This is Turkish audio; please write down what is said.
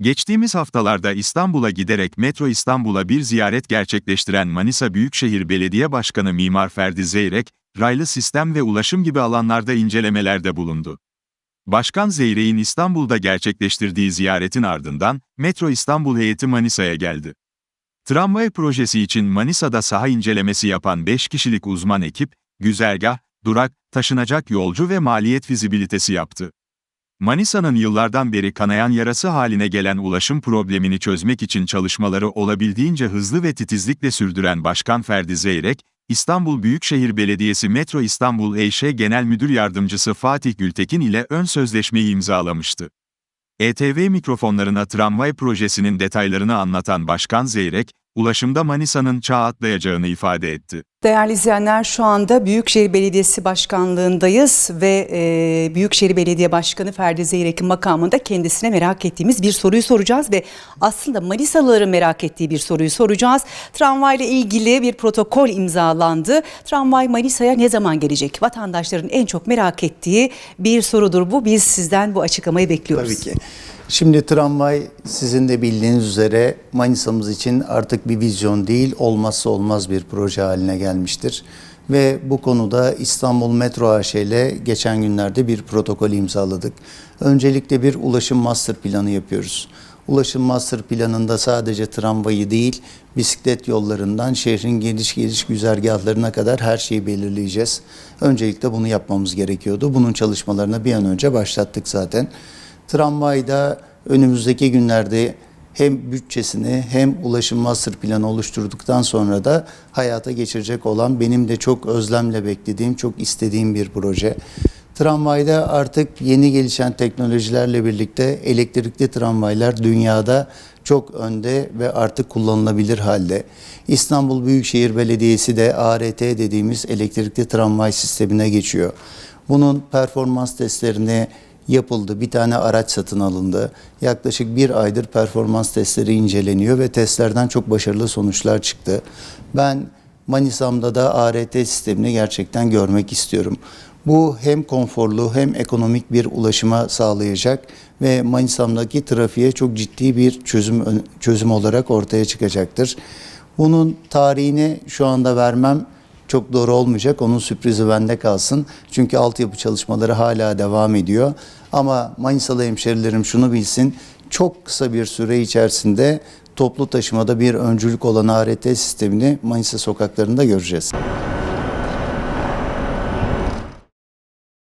Geçtiğimiz haftalarda İstanbul'a giderek Metro İstanbul'a bir ziyaret gerçekleştiren Manisa Büyükşehir Belediye Başkanı Mimar Ferdi Zeyrek, raylı sistem ve ulaşım gibi alanlarda incelemelerde bulundu. Başkan Zeyrek'in İstanbul'da gerçekleştirdiği ziyaretin ardından, Metro İstanbul heyeti Manisa'ya geldi. Tramvay projesi için Manisa'da saha incelemesi yapan 5 kişilik uzman ekip, güzergah, durak, taşınacak yolcu ve maliyet fizibilitesi yaptı. Manisa'nın yıllardan beri kanayan yarası haline gelen ulaşım problemini çözmek için çalışmaları olabildiğince hızlı ve titizlikle sürdüren Başkan Ferdi Zeyrek, İstanbul Büyükşehir Belediyesi Metro İstanbul EŞ Genel Müdür Yardımcısı Fatih Gültekin ile ön sözleşmeyi imzalamıştı. ETV mikrofonlarına tramvay projesinin detaylarını anlatan Başkan Zeyrek, ulaşımda Manisa'nın çağ atlayacağını ifade etti. Değerli izleyenler şu anda Büyükşehir Belediyesi Başkanlığındayız ve e, Büyükşehir Belediye Başkanı Ferdi Zeyrek'in makamında kendisine merak ettiğimiz bir soruyu soracağız ve aslında Manisalıların merak ettiği bir soruyu soracağız. Tramvayla ilgili bir protokol imzalandı. Tramvay Manisa'ya ne zaman gelecek? Vatandaşların en çok merak ettiği bir sorudur bu. Biz sizden bu açıklamayı bekliyoruz. Tabii ki. Şimdi tramvay sizin de bildiğiniz üzere Manisa'mız için artık bir vizyon değil, olmazsa olmaz bir proje haline gelmiştir. Ve bu konuda İstanbul Metro AŞ ile geçen günlerde bir protokol imzaladık. Öncelikle bir ulaşım master planı yapıyoruz. Ulaşım master planında sadece tramvayı değil, bisiklet yollarından şehrin geliş geliş güzergahlarına kadar her şeyi belirleyeceğiz. Öncelikle bunu yapmamız gerekiyordu. Bunun çalışmalarını bir an önce başlattık zaten. Tramvayda önümüzdeki günlerde hem bütçesini hem ulaşım master planı oluşturduktan sonra da hayata geçirecek olan benim de çok özlemle beklediğim, çok istediğim bir proje. Tramvayda artık yeni gelişen teknolojilerle birlikte elektrikli tramvaylar dünyada çok önde ve artık kullanılabilir halde. İstanbul Büyükşehir Belediyesi de ART dediğimiz elektrikli tramvay sistemine geçiyor. Bunun performans testlerini yapıldı. Bir tane araç satın alındı. Yaklaşık bir aydır performans testleri inceleniyor ve testlerden çok başarılı sonuçlar çıktı. Ben Manisa'mda da ART sistemini gerçekten görmek istiyorum. Bu hem konforlu hem ekonomik bir ulaşıma sağlayacak ve Manisa'mdaki trafiğe çok ciddi bir çözüm çözüm olarak ortaya çıkacaktır. Bunun tarihini şu anda vermem çok doğru olmayacak. Onun sürprizi bende kalsın. Çünkü altyapı çalışmaları hala devam ediyor. Ama Manisalı hemşerilerim şunu bilsin. Çok kısa bir süre içerisinde toplu taşımada bir öncülük olan ART sistemini Manisa sokaklarında göreceğiz.